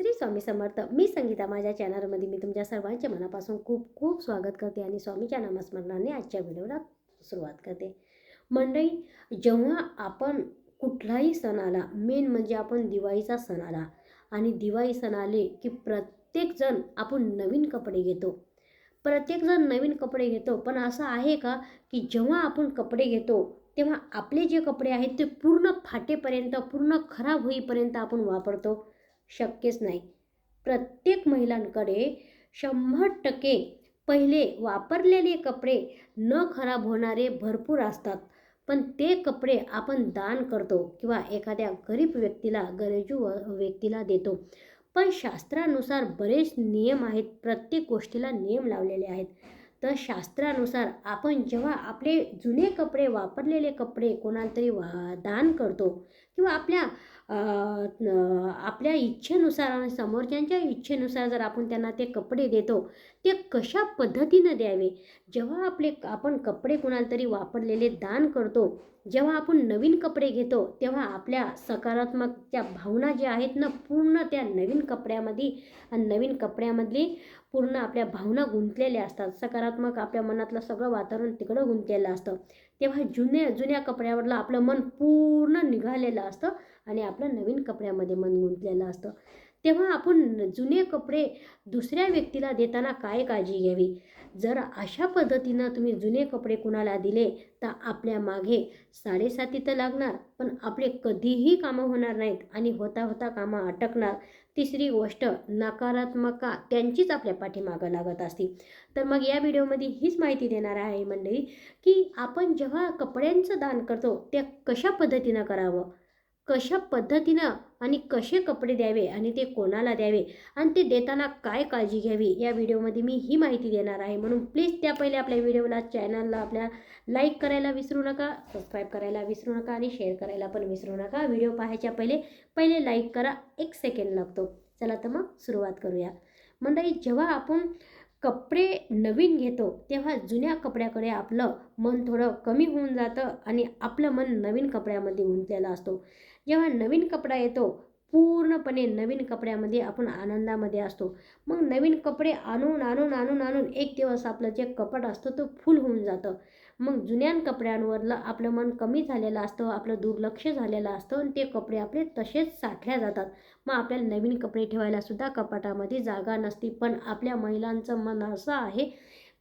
श्री स्वामी समर्थ. मी संगीता माझ्या चॅनलमध्ये मी तुमच्या सर्वांच्या मनापासून खूप खूप स्वागत करते आणि स्वामीच्या नामस्मरणाने आजच्या व्हिडिओला सुरुवात करते. मंडळी जेव्हा आपण कुठलाही सण आला मेन म्हणजे आपण दिवाळीचा सण आला आणि दिवाळी सण आले की प्रत्येकजण आपण नवीन कपडे घेतो. प्रत्येकजण नवीन कपडे घेतो पण असं आहे का की जेव्हा आपण कपडे घेतो तेव्हा आपले जे कपडे आहेत ते पूर्ण फाटेपर्यंत पूर्ण खराब होईपर्यंत आपण वापरतो? शक्यच नाही. प्रत्येक महिलांकडे शंभर टक्के पहिले वापरलेले कपडे न खराब होणारे भरपूर असतात. पण ते कपडे आपण दान करतो किंवा एखाद्या गरीब व्यक्तीला गरजू व- व्यक्तीला देतो. पण शास्त्रानुसार बरेच नियम आहेत प्रत्येक गोष्टीला नियम लावलेले आहेत. तर शास्त्रानुसार आपण जेव्हा आपले जुने कपडे वापरलेले कपडे कोणाला तरी वा दान करतो किंवा आपल्या आपल्या इच्छेनुसार आणि समोरच्यांच्या इच्छेनुसार जर आपण त्यांना ते कपडे देतो ते कशा पद्धतीनं द्यावे? जेव्हा आपले आपण कपडे कुणाला तरी वापरलेले दान करतो जेव्हा आपण नवीन कपडे घेतो तेव्हा आपल्या सकारात्मक त्या भावना ज्या आहेत ना पूर्ण त्या नवीन कपड्यामध्ये आणि नवीन कपड्यामधली पूर्ण आपल्या भावना गुंतलेल्या असतात. सकारात्मक आपल्या मनातलं सगळं वातावरण तिकडं गुंतलेलं असतं. तेव्हा जुन्या जुन्या कपड्यावरलं आपलं मन पूर्ण निघालेलं असतं आणि आपलं नवीन कपड्यामध्ये मन गुंतलेलं असतं. तेव्हा आपण जुने कपडे दुसऱ्या व्यक्तीला देताना काय काळजी घ्यावी? जर अशा पद्धतीनं तुम्ही जुने कपडे कुणाला दिले तर आपल्या मागे साडेसाती तर लागणार पण आपले कधीही कामं होणार नाहीत आणि होता होता कामं अटकणार तिसरी गोष्ट नकारात्मका त्यांचीच आपल्या पाठीमागं लागत असती. तर मग या व्हिडिओमध्ये हीच माहिती देणार आहे मंडळी की आपण जेव्हा कपड्यांचं दान करतो ते कशा पद्धतीनं करावं? कशा पद्धतीनं आणि कसे कपडे द्यावे आणि ते कोणाला द्यावे आणि ते देताना काय काळजी घ्यावी या व्हिडिओमध्ये मी ही माहिती देणार आहे. म्हणून प्लीज त्या पहिले आपल्या व्हिडिओला चॅनलला आपल्या लाईक करायला विसरू नका सबस्क्राईब करायला विसरू नका आणि शेअर करायला पण विसरू नका. व्हिडिओ पाहायच्या पहिले पहिले लाईक करा. एक सेकंड लागतो. चला तर मग सुरुवात करूया. मंडळी जेव्हा आपण कपडे नवीन घेतो तेव्हा जुन्या कपड्याकडे आपलं मन थोडं कमी होऊन जातं आणि आपलं मन नवीन कपड्यामध्ये गुंतलेलं असतो. जेव्हा नवीन कपडा येतो पूर्णपणे नवीन कपड्यामध्ये आपण आनंदामध्ये असतो. मग नवीन कपडे आणून आणून आणून आणून एक दिवस आपलं जे कपट असतं तो फुल होऊन जातं. मग जुन्या कपड्यांवरलं आपलं मन कमी झालेलं असतं आपलं दुर्लक्ष झालेलं असतं आणि ते कपडे आपले तसेच साठल्या जातात. मग आपल्याला नवीन कपडे ठेवायला सुद्धा कपाटामध्ये जागा नसती. पण आपल्या महिलांचं मन असं आहे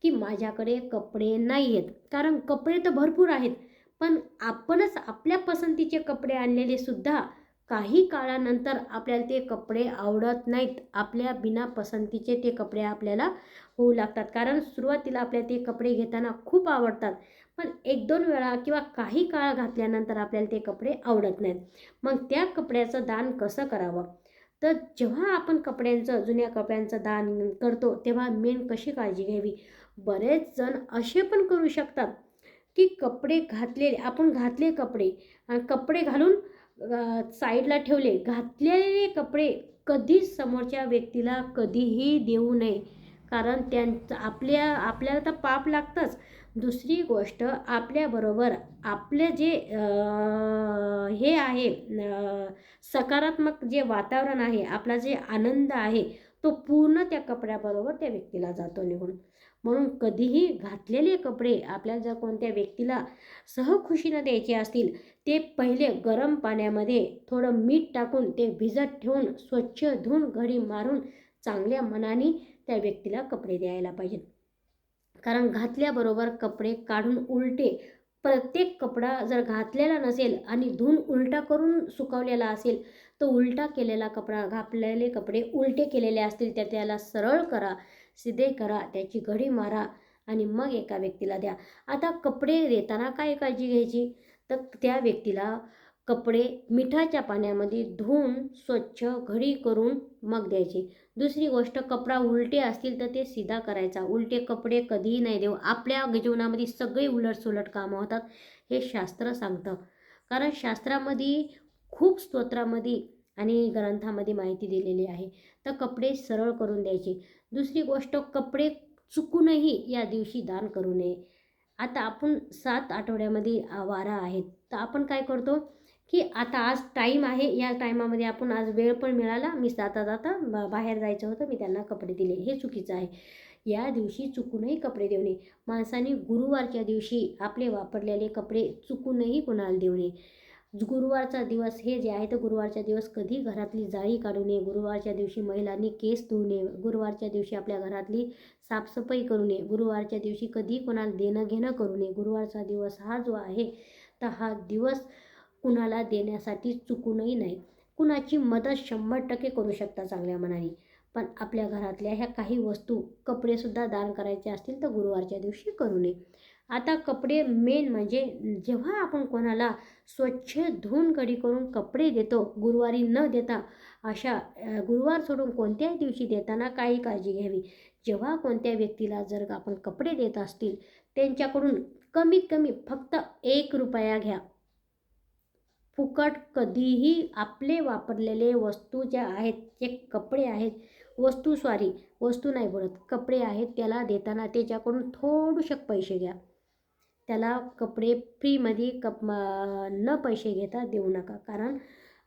की माझ्याकडे कपडे नाही आहेत कारण कपडे तर भरपूर आहेत. पण आपणच आपल्या पसंतीचे कपडे आणलेले सुद्धा काही काळानंतर आपल्याला ते कपडे आवडत नाहीत. आपल्या बिना पसंतीचे ते कपडे आपल्याला होऊ लागतात. कारण सुरुवातीला आपल्याला ते कपडे घेताना खूप आवडतात. पण एक दोन वेळा किंवा काही काळ घातल्यानंतर आपल्याला ते कपडे आवडत नाहीत. मग त्या कपड्याचं दान कसं करावं? तर जेव्हा आपण कपड्यांचं जुन्या कपड्यांचं दान करतो तेव्हा मेन कशी काळजी घ्यावी? बरेच जण असे पण करू शकतात की कपडे घातलेले आपण घातले कपडे कपडे घालून साईडला ठेवले. घातलेले कपडे कधीच समोरच्या व्यक्तीला कधीही देऊ नये. कारण त्यांचं आपल्या आपल्याला तर पाप लागतंच. दुसरी गोष्ट आपल्याबरोबर आपले जे हे आहे सकारात्मक जे वातावरण आहे आपला जे आनंद आहे तो पूर्ण त्या कपड्याबरोबर त्या व्यक्तीला जातो निघून म्हणून कधीही घातलेले कपडे आपल्याला जर कोणत्या व्यक्तीला सहखुशीनं द्यायचे असतील ते पहिले गरम पाण्यामध्ये थोडं मीठ टाकून ते भिजत ठेवून स्वच्छ धुवून घडी मारून चांगल्या मनाने त्या व्यक्तीला कपडे द्यायला पाहिजेत. कारण घातल्याबरोबर कपडे काढून उलटे प्रत्येक कपडा जर घातलेला नसेल आणि धुवून उलटा करून सुकवलेला असेल तर उलटा केलेला कपडा घातलेले कपडे उलटे केलेले असतील तर त्याला सरळ करा सिधे करा त्याची घडी मारा आणि मग एका व्यक्तीला द्या. आता कपडे देताना काय काळजी घ्यायची? तर त्या व्यक्तीला कपडे मिठाच्या पाण्यामध्ये धुवून स्वच्छ घडी करून मग द्यायचे. दुसरी गोष्ट कपडा उलटे असतील तर ते सिधा करायचा. उलटे कपडे कधीही नाही देऊ. आपल्या जीवनामध्ये सगळे उलटसुलट कामं होतात हे शास्त्र सांगतं. कारण शास्त्रामध्ये खूप स्तोत्रामध्ये आणि ग्रंथामध्ये माहिती दिलेली आहे. तर कपडे सरळ करून द्यायचे. दुसरी गोष्ट कपडे चुकूनही या दिवशी दान करू नये. आता आपण सात आठवड्यामध्ये वारा आहेत. तर आपण काय करतो? की आता आज टाईम आहे या टायमामध्ये आपण आज वेळ पण मिळाला. मी जाता जाता बा बाहेर जायचं होतं मी त्यांना कपडे दिले. हे चुकीचं आहे. या दिवशी चुकूनही कपडे देऊ नये. माणसाने गुरुवारच्या दिवशी आपले वापरलेले कपडे चुकूनही कोणाला देऊ नये. गुरुवारचा दिवस हे जे आहे तर गुरुवारच्या दिवस कधी घरातली जाळी काढू नये. गुरुवारच्या दिवशी महिलांनी केस धुवू नये. गुरुवारच्या दिवशी आपल्या घरातली साफसफाई करू नये. गुरुवारच्या दिवशी कधी कोणाला देणं घेणं करू नये. गुरुवारचा दिवस हा जो आहे तर हा दिवस कुणाला देण्यासाठी चुकूनही नाही. कुणाची मदत शंभर टक्के करू शकता चांगल्या मनाने. पण आपल्या घरातल्या ह्या काही वस्तू कपडेसुद्धा दान करायचे असतील तर गुरुवारच्या दिवशी करू नये. आता कपडे मेन म्हणजे जेव्हा आपण कोणाला स्वच्छ धुवून कडी करून कपडे देतो गुरुवारी न देता अशा गुरुवार सोडून कोणत्याही दिवशी देताना काही काळजी घ्यावी. जेव्हा कोणत्या व्यक्तीला जर आपण कपडे देत असतील त्यांच्याकडून कमीत कमी फक्त एक रुपया घ्या. फुकट कधीही आपले वापरलेले वस्तू ज्या आहेत जे कपडे आहेत वस्तू सॉरी वस्तू नाही बोलत कपडे आहेत त्याला देताना त्याच्याकडून थोडूशक पैसे घ्या. त्याला कपडे फ्रीमध्ये कप न पैसे घेता देऊ नका. कारण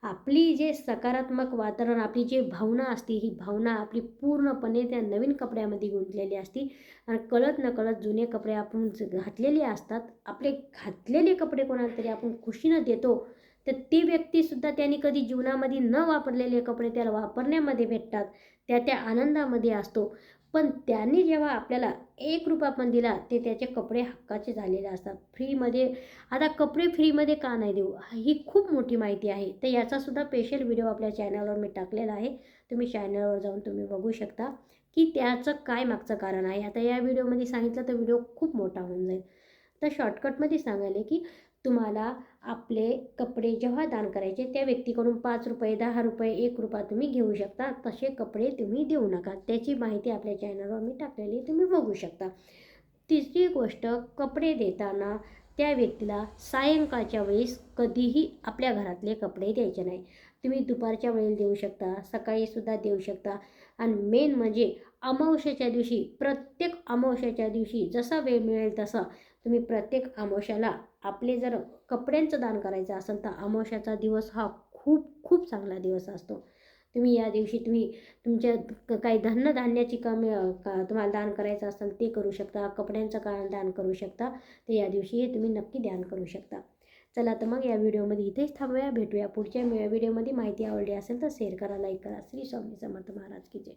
आपली जे सकारात्मक वातावरण आपली जी भावना असते ही भावना आपली पूर्णपणे त्या नवीन कपड्यामध्ये गुंतलेली असते. आणि कळत न कळत जुने कपडे आपण घातलेले असतात आपले घातलेले कपडे कोणाला तरी आपण खुशीनं देतो तर ती व्यक्तीसुद्धा त्यांनी कधी जीवनामध्ये न वापरलेले कपडे त्याला वापरण्यामध्ये भेटतात त्या त्या आनंदामध्ये असतो. पण त्यांनी जेव्हा आपल्याला एक रुपया पण दिला ते त्याचे कपडे हक्काचे झालेले असतात. फ्रीमध्ये आता कपडे फ्रीमध्ये का नाही देऊ? ही खूप मोठी माहिती आहे. तर याचासुद्धा स्पेशल व्हिडिओ आपल्या चॅनलवर मी टाकलेला आहे. तुम्ही चॅनलवर जाऊन तुम्ही बघू शकता की त्याचं काय मागचं कारण आहे. आता या व्हिडिओमध्ये सांगितलं तर व्हिडिओ खूप मोठा होऊन जाईल. तर शॉर्टकटमध्ये सांगायला की तुम्हाला आपले कपडे जेव्हा दान करायचे त्या व्यक्तीकडून पाच रुपये दहा रुपये एक रुपया तुम्ही घेऊ शकता. तसे कपडे तुम्ही देऊ नका. त्याची माहिती आपल्या चॅनलवर मी टाकलेली तुम्ही बघू शकता. तिसरी गोष्ट कपडे देताना त्या व्यक्तीला सायंकाळच्या वेळेस कधीही आपल्या घरातले कपडे द्यायचे नाही. तुम्ही दुपारच्या वेळेला देऊ शकता सकाळीसुद्धा देऊ शकता. आणि मेन म्हणजे अमावस्याच्या दिवशी प्रत्येक अमावस्याच्या दिवशी जसा वेळ मिळेल तसा तुम्ही प्रत्येक अमावस्याला आपले जर कपड्यांचं दान करायचं असेल तर अमावस्याचा दिवस हा खूप खूप चांगला दिवस असतो. तुम्ही या दिवशी तुम्ही तुमच्या क- काही धनधान्याची कमी का तुम्हाला दान करायचं असेल ते करू शकता कपड्यांचं का दान करू शकता तर या दिवशी हे तुम्ही नक्की दान करू शकता. चला तर मग या व्हिडिओमध्ये इथेच थांबूया. भेटूया पुढच्या व्हिडिओमध्ये. माहिती आवडली असेल तर शेअर करा लाईक करा. श्री स्वामी समर्थ महाराज की जय.